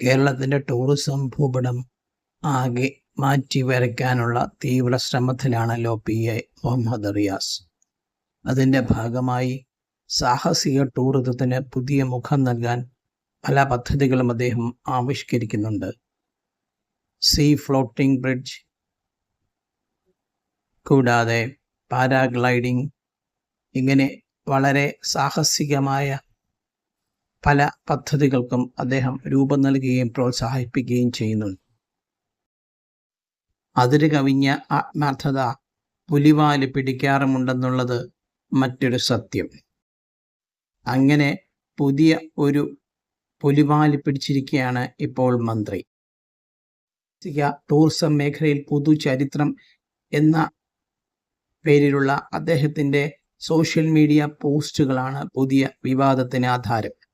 കേരളത്തിന്റെ ടൂറിസം ഭൂപടം ആകെ മാറ്റി വരയ്ക്കാനുള്ള തീവ്ര ശ്രമത്തിലാണല്ലോ പി. എ. മുഹമ്മദ് റിയാസ്. അതിന്റെ ഭാഗമായി സാഹസിക ടൂറിസത്തിന് പുതിയ മുഖം നൽകാൻ പല പദ്ധതികളും അദ്ദേഹം ആവിഷ്കരിക്കുന്നുണ്ട്. സീ ഫ്ലോട്ടിംഗ് ബ്രിഡ്ജ് കൂടാതെ പാരാഗ്ലൈഡിംഗ് ഇങ്ങനെ വളരെ സാഹസികമായ പല പദ്ധതികൾക്കും അദ്ദേഹം രൂപം നൽകുകയും പ്രോത്സാഹിപ്പിക്കുകയും ചെയ്യുന്നുണ്ട്. അതിര് കവിഞ്ഞ ആത്മാർത്ഥത പുലിവാൽ പിടിക്കാറുമുണ്ടെന്നുള്ളത് മറ്റൊരു സത്യം. അങ്ങനെ പുതിയ ഒരു പുലിവാൽ പിടിച്ചിരിക്കുകയാണ് ഇപ്പോൾ മന്ത്രി. ടൂറിസം മേഖലയിൽ പുതു ചരിത്രം എന്ന പേരിലുള്ള അദ്ദേഹത്തിന്റെ സോഷ്യൽ മീഡിയ പോസ്റ്റുകളാണ് പുതിയ വിവാദത്തിന് ആധാരം.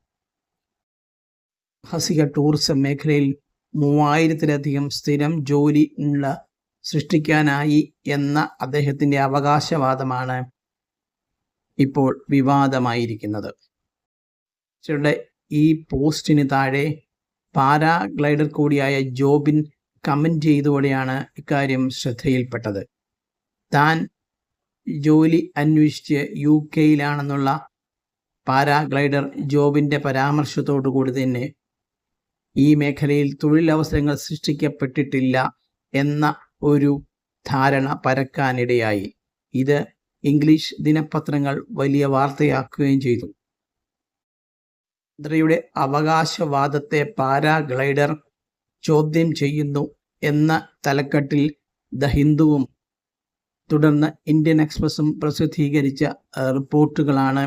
സാഹസിക ടൂറിസം മേഖലയിൽ മൂവായിരത്തിലധികം സ്ഥിരം ജോലി ഉള്ള സൃഷ്ടിക്കാനായി എന്ന അദ്ദേഹത്തിന്റെ അവകാശവാദമാണ് ഇപ്പോൾ വിവാദമായിരിക്കുന്നത്. ഈ പോസ്റ്റിന് താഴെ പാരാഗ്ലൈഡർ കൂടിയായ ജോബിൻ കമന്റ് ചെയ്തതോടെയാണ് ഇക്കാര്യം ശ്രദ്ധയിൽപ്പെട്ടത്. താൻ ജോലി അന്വേഷിച്ച് യു കെയിലാണെന്നുള്ള പാരാഗ്ലൈഡർ ജോബിന്റെ പരാമർശത്തോടു കൂടി തന്നെ ഈ മേഖലയിൽ തൊഴിലവസരങ്ങൾ സൃഷ്ടിക്കപ്പെട്ടിട്ടില്ല എന്ന ഒരു ധാരണ പരക്കാനിടയായി. ഇത് ഇംഗ്ലീഷ് ദിനപത്രങ്ങൾ വലിയ വാർത്തയാക്കുകയും ചെയ്തു. മന്ത്രിയുടെ അവകാശവാദത്തെ പാരാഗ്ലൈഡർ ചോദ്യം ചെയ്യുന്നു എന്ന തലക്കെട്ടിൽ ദ ഹിന്ദുവും തുടർന്ന് ഇന്ത്യൻ എക്സ്പ്രസും പ്രസിദ്ധീകരിച്ച റിപ്പോർട്ടുകളാണ്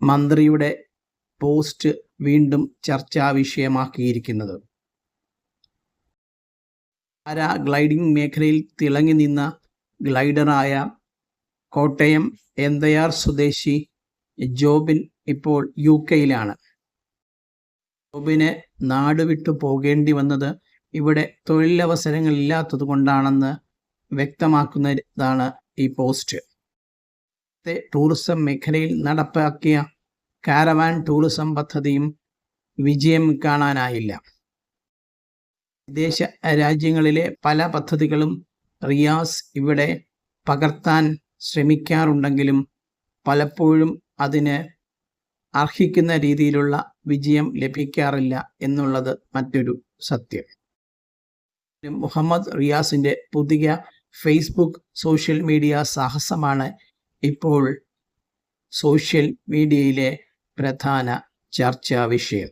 മന്ത്രിയുടെ പോസ്റ്റ് വീണ്ടും ചർച്ചാ വിഷയമാക്കിയിരിക്കുന്നത്. പാരാഗ്ലൈഡിംഗ് മേഖലയിൽ തിളങ്ങി നിന്ന ഗ്ലൈഡറായ കോട്ടയം എന്തയാർ സ്വദേശി ജോബിൻ ഇപ്പോൾ യു കെയിലാണ് ജോബിനെ നാടുവിട്ടു പോകേണ്ടി വന്നത് ഇവിടെ തൊഴിലവസരങ്ങൾ ഇല്ലാത്തത് കൊണ്ടാണെന്ന് വ്യക്തമാക്കുന്നതാണ് ഈ പോസ്റ്റ്. ടൂറിസം മേഖലയിൽ നടപ്പാക്കിയ കാരവാൻ ടൂറിസം പദ്ധതിയും വിജയം കാണാനായില്ല. വിദേശ രാജ്യങ്ങളിലെ പല പദ്ധതികളും റിയാസ് ഇവിടെ പകർത്താൻ ശ്രമിക്കാറുണ്ടെങ്കിലും പലപ്പോഴും അതിന് അർഹിക്കുന്ന രീതിയിലുള്ള വിജയം ലഭിക്കാറില്ല എന്നുള്ളത് മറ്റൊരു സത്യം. മുഹമ്മദ് റിയാസിന്റെ പുതിയ ഫേസ്ബുക്ക് സോഷ്യൽ മീഡിയ സാഹസമാണ് ഇപ്പോൾ സോഷ്യൽ മീഡിയയിലെ പ്രധാന ചർച്ചാ വിഷയം